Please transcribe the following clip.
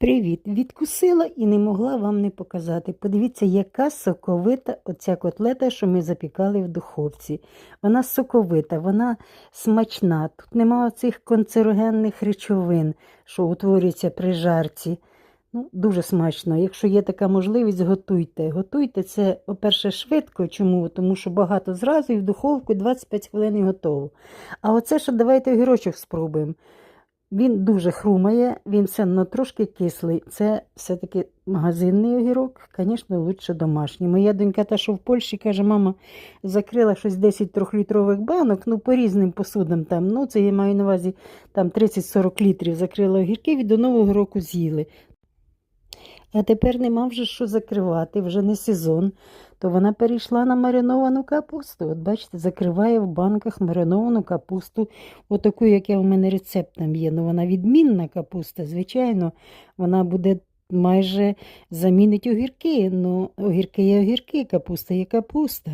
Привіт! Відкусила і не могла вам не показати. Подивіться, яка соковита оця котлета, що ми запікали в духовці. Вона соковита, вона смачна. Тут нема оцих канцерогенних речовин, що утворюються при жарці. Ну, дуже смачно. Якщо є така можливість, готуйте. Готуйте це, по-перше, швидко. Чому? Тому що багато зразу і в духовку 25 хвилин готово. А оце що давайте огірочок спробуємо. Він дуже хрумає, він все одно трошки кислий. Це все-таки магазинний огірок, звісно, лучше домашній. Моя донька, та, що в Польщі, каже, мама закрила щось 10 трьохлітрових банок, ну, по різним посудам там. Ну, це я маю на увазі там 30-40 літрів закрила огірків і до Нового року з'їли. А тепер нема вже що закривати, вже не сезон. То вона перейшла на мариновану капусту. От бачите, закриває в банках мариновану капусту, отаку, як я в мене рецепт там є. Ну, вона відмінна капуста, звичайно, вона буде майже замінить огірки. Ну, огірки є огірки, капуста є капуста.